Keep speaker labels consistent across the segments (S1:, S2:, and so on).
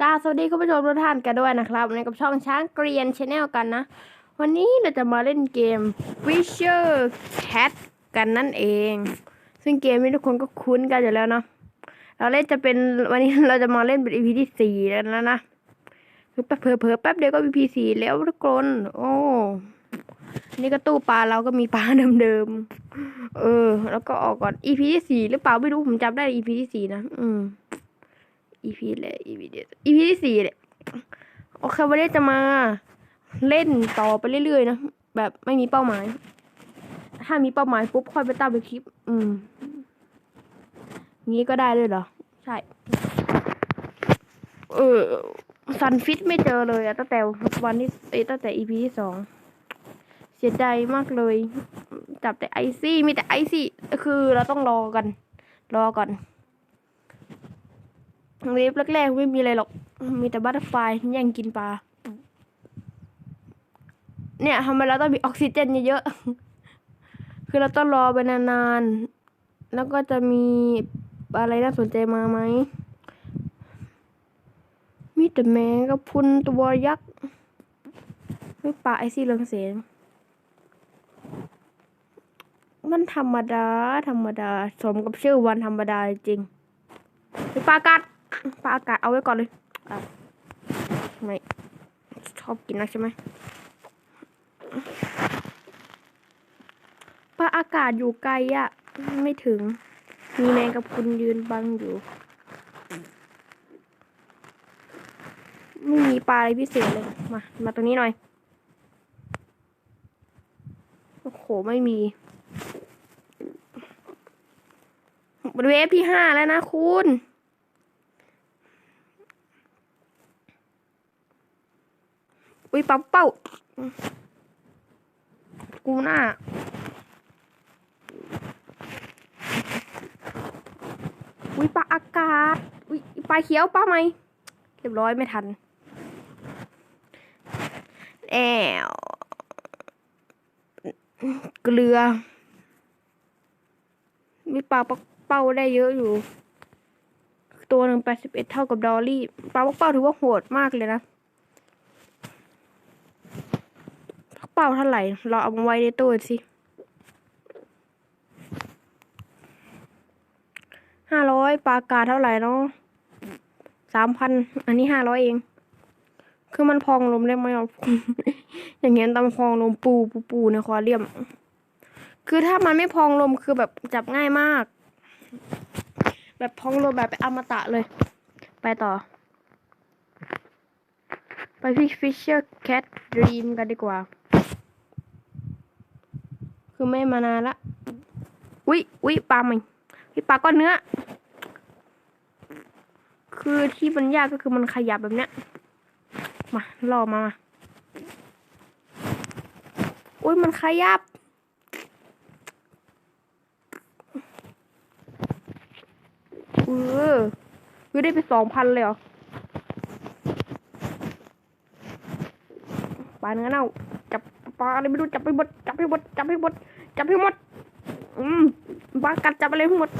S1: กราสวัสดีคุณผู้ชมทุกท่านกันด้วยนะครับในกับช่องช้างเกรียนชาแนลกันนะ วันนี้เราจะมาเล่นเกม Fisher Cat กันนั่นเอง ซึ่งเกมนี้ทุกคนก็คุ้นกันอยู่แล้วเนาะเราเล่นจะเป็นวันนี้เราจะมาเล่นเป็น EP ที่สี่แล้วนะนะคือแป๊บเผลอแป๊บเดียวก็ EP สี่แล้วทุกคนโอ้นี่ก็ตู้ปลาเราก็มีปลาเดิมๆเออ แล้วก็ออกก่อน EP ที่สี่หรือเปล่าไม่รู้ผมจำได้ EP ที่สี่นะ อืม EP เลย EP เดียว EP ที่สี่เลยโอเควันนี้จะมาเล่นต่อไปเรื่อยๆนะแบบไม่มีเป้าหมาย ถ้ามีเป้าหมายปุ๊บค่อยไปตั้งเป็นคลิป อืม งี้ก็ได้เลยเหรอ ใช่ เออซันฟิตไม่เจอเลยอะตั้งแต่วันที่เอตั้งแต่ EP ที่สองเสียใจมากเลย จับแต่ไอซี่มีแต่ไอซี่ คือเราต้องรอกัน รอก่อน เวฟแรกๆไม่มีอะไรหรอก มีแต่บัตเตอร์ไฟแย่งกินปลา เนี่ยทำไมเราต้องมีออกซิเจนเยอะๆ คือเราต้องรอไปนานๆ แล้วก็จะมีอะไรน่าสนใจมาไหม มีแต่แมงกับพุนตัวยักษ์ไม่ปลาไอซี่เรืองแสงมันธรรมดา ธรรมดา สมกับชื่อวันธรรมดาจริงไปปลากัด ปลาอากาศเอาไว้ก่อนเลยไม่ชอบกินนักใช่ไหมปลาอากาศอยู่ไกลอะไม่ถึง มีแมงกับคุณยืนบังอยู่ ไม่มีปลาอะไรพิเศษเลย มา มาตรงนี้หน่อย โอ้โห ไม่มีเวฟที่ห้าแล้วนะคุณ อุ้ยเป้าเป้า กูหน้า อุ้ยปลาอากาศ อุ้ยปลาเขียวปลาไหมเรียบร้อยไม่ทันแอวเกลือ มีปลาปักเป้าได้เยอะอยู่ ตัวหนึ่งแปดสิบเอ็ดเท่ากับดอลลี่ ปลาปักเป้าถือว่าโหดมากเลยนะ เป้าเท่าไหร่ เราเอามาไว้ในตู้สิห้าร้อยปลากาเท่าไหร่เนาะสามพัน อันนี้ห้าร้อยเอง คือมันพองลมได้ไหมอะอย่างเงี้ยตำพองลมปูปูปูในควาเรียม คือถ้ามันไม่พองลมคือแบบจับง่ายมาก แบบพองลมแบบไปอมตะเลย ไปต่อ ไปพี่ Fisher Cat Dream กันดีกว่า คือไม่มานานละอุ๊ยอุ๊ยปลาใหม่พี่ปลาก้อนเนื้อ คือที่มันยากก็คือมันขยับแบบเนี้ย มาล่อมามาอุ๊ยมันขยับ เออคือได้ไปสองพันเลยเหรอปลาเนื้อเน่า ปลาอะไรไม่รู้จับไปหมดจับไปหมดจับไปหมดจับไปหมด อืมปลากัดจับอะไรทั้งหมด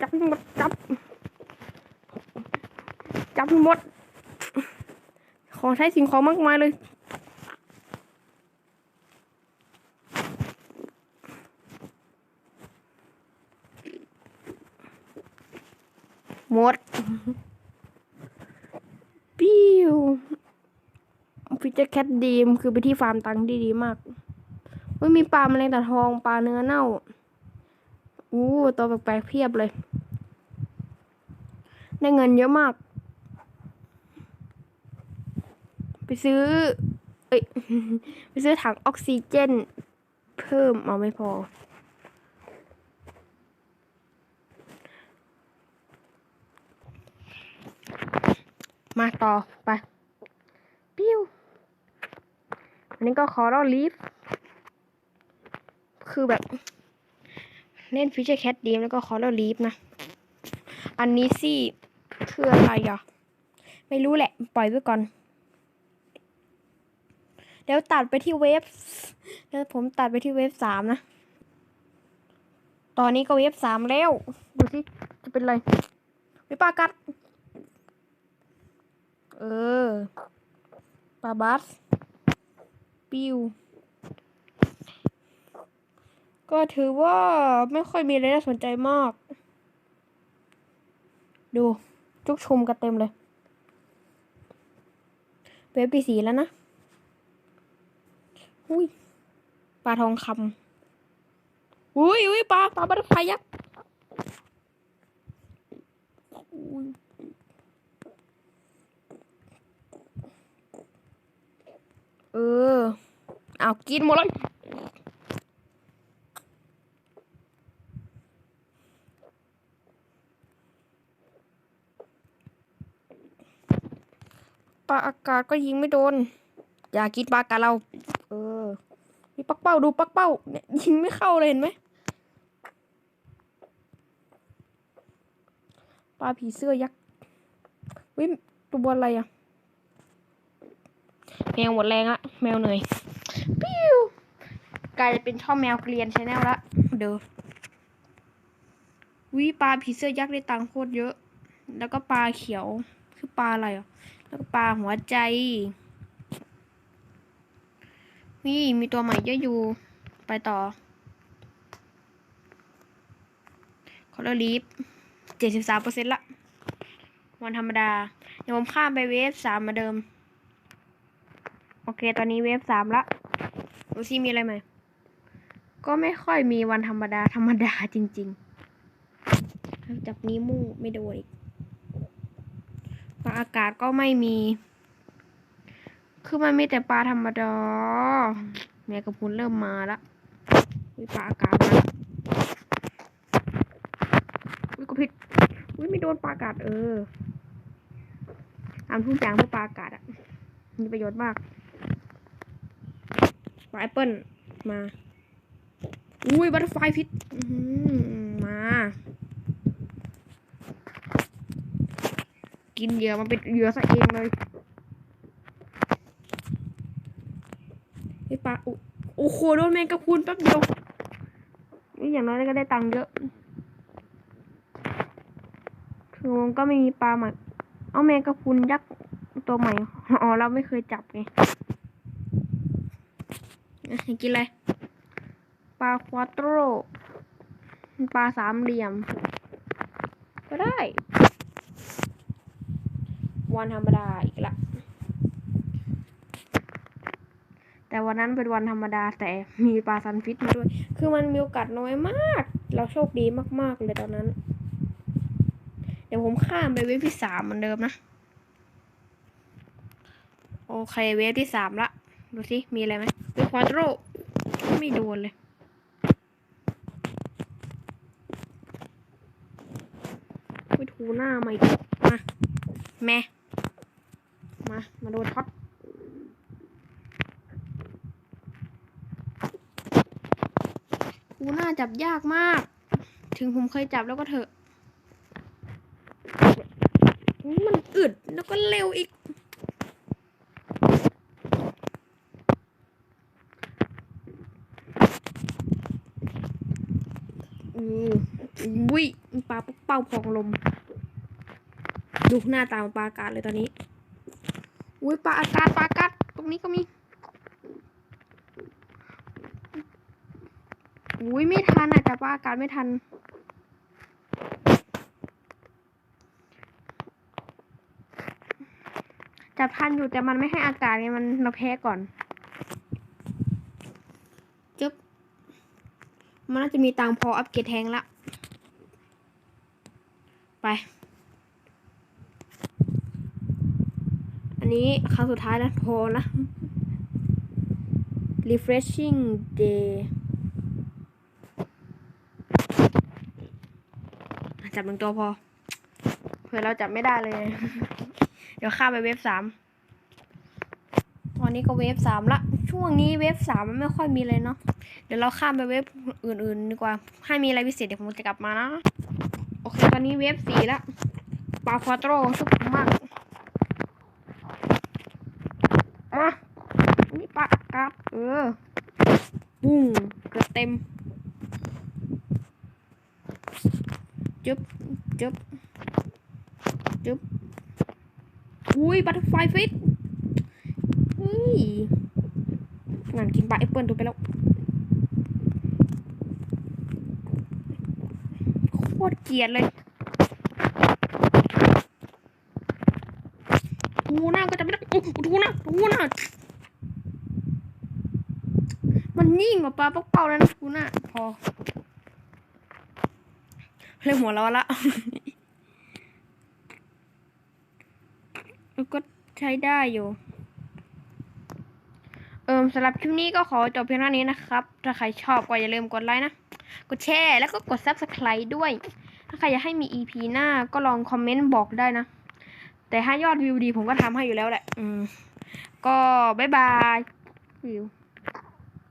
S1: จับให้หมดจับ จับให้หมด ขอใช้สิ่งของมากมายเลยหมด ปิ้ว ฟิชเจอร์แคทดีมคือไปที่ฟาร์มตังค์ที่ดีมากไม่มีปลาแมลงตาทองปลาเนื้อเน่าอู้ตัวแปลกๆเพียบเลย ได้เงินเยอะมาก ไปซื้อ เอ้ย ไปซื้อถังออกซิเจน เพิ่มเอาไม่พอ มาต่อไปว อันนี้ก็ขอเราลีฟคือแบบ เล่นฟิชเชอร์แคทดีมแล้วก็ขอเราลีฟนะ อันนี้สิคืออะไรอะ ไม่รู้แหละ ปล่อยไว้ก่อนเดี๋ยวตัดไปที่เวฟแล้วผมตัดไปที่เวฟสามนะ ตอนนี้ก็เวฟสามแล้ว ดูสิ จะเป็นไรไม่ปากัด เออปลาบัส ปิวก็ถือว่าไม่ค่อยมีอะไรน่าสนใจมาก ดูจุกชุมกันเต็มเลยเว็บปีสีแล้วนะอุ้ยปลาทองคำอุ้ยอุ้ยปลาปลาบัตรไฟยักษ์ เออ เอากินหมดเลยปลาอากาศก็ยิงไม่โดน อย่ากินปลาอากาศเรา เออ มีปักเป้าดูปักเป้า เนี่ยยิงไม่เข้าเลยเห็นไหมปลาผีเสื้อยักษ์วิตัวอะไรอะ แมวหมดแรงละแมวเหนื่อยปิ้วกลายเป็นช่องแมวเกลียนชแนลละเด้อวิปลาผีเสื้อยักษ์ได้ตังค์โคตรเยอะ แล้วก็ปลาเขียวคือปลาอะไรอะแล้วก็ปลาหัวใจนี่มีตัวใหม่เยอะอยู่ ไปต่อคอร์ลีฟเจ็ดสิบสามเปอร์เซ็นต์ละ วันธรรมดา เดี๋ยวผมข้ามไปเวฟสามมาเดิม โอเค ตอนนี้เวฟสามละดูซิมีอะไรไหม ก็ไม่ค่อยมีวันธรรมดาธรรมดาจริงๆ จับนี้มู่ไม่โดนอีกปลาอากาศก็ไม่มี คือมันมีแต่ปลาธรรมดาแม่กระพุนเริ่มมาละวิปลาอากาศมาละวิก็ผิดวิไม่โดนปลาอากาศเออทำทุกอย่างเพื่อปลาอากาศอะ มีประโยชน์มาก ปลาแอปเปิลมา อุ้ยบัตเตอร์ไฟพิษมา กินเหยื่อมันเป็นเหยื่อซะเองเลยไอปลาอุ๊ยโอ้โหโดนแมงกะพรุนแป๊บเดียวนี่อย่างน้อยก็ได้ตังค์เยอะคือมันก็ไม่มีปลาหม่เอาแมงกะพรุนยักษ์ตัวใหม่ อ๋อ เราไม่เคยจับไง กินอะไร ปลาควาโตรปลาสามเหลี่ยม ก็ได้ วันธรรมดาอีกละ แต่วันนั้นเป็นวันธรรมดาแต่มีปลาซันฟิตมาด้วย คือมันมีโอกาสน้อยมาก เราโชคดีมาก ๆ เลยตอนนั้น เดี๋ยวผมข้ามไปเวฟที่สามเหมือนเดิมนะ โอเคเวฟที่สามละ ดูสิ มีอะไรไหมเวฟควาโตรไม่โดนเลย ไปถูหน้ามาอีกมา แม่ มา มาโดนช็อตกูน่าจับยากมาก ถึงผมเคยจับแล้วก็เถอะ มันอึดแล้วก็เร็วอีก อือวิ ปลาปุ๊กเป้าพองลม ดูหน้าตาปลาอากาศเลยตอนนี้ อุ้ยปลาอากาศปลาอากาศตรงนี้ก็มี อุ้ยไม่ทันอะจับปลาอากาศไม่ทัน จับทันอยู่แต่มันไม่ให้อากาศไงมันเราแพ้ก่อนจึ๊บมันน่าจะมีตังพออัปเกรดแทงละ ไป อันนี้ครั้งสุดท้ายนะพอละ refreshing day จับหนึ่งตัวพอเผื่อเราจับไม่ได้เลย เดี๋ยวข้ามไปเวฟสามตอนนี้ก็เวฟสามละ ช่วงนี้เวฟสามมันไม่ค่อยมีเลยเนาะ เดี๋ยวเราข้ามไปเวฟอื่นๆดีกว่าถ้ามีอะไรพิเศษเดี๋ยวผมจะกลับมานะ อเค ตอนนี้เวฟสี่ละปลาควาโตรสุดมากอะนี่ปลาอากาศเออปุ้งเกิดเต็มจึ๊บ จุ๊บ จุ๊บ อุ้ย บัตเตอร์ไฟฟิตเฮ้ยงานกินปลาแอปเปิลตัวไปแล้ว โคตรเกลียดเลยทูน่าก็จะไม่ได้โอ้ทูน่าทูน่ามันยิ่งกว่าปลาปักเป้าแล้วนะทูน่าพอเริ่มหัวเราะละก็ใช้ได้อยู่ เอิมสำหรับคลิปนี้ก็ขอจบเพียงเท่านี้นะครับ ถ้าใครชอบก็อย่าลืมกดไลค์นะ กดแชร์ แล้วก็กด subscribe ด้วย ถ้าใครอยากให้มี EP หน้าก็ลองคอมเมนต์บอกได้นะ แต่ถ้ายอดวิวดีผมก็ทำให้อยู่แล้วแหละ อืม ก็บ๊ายบายวิว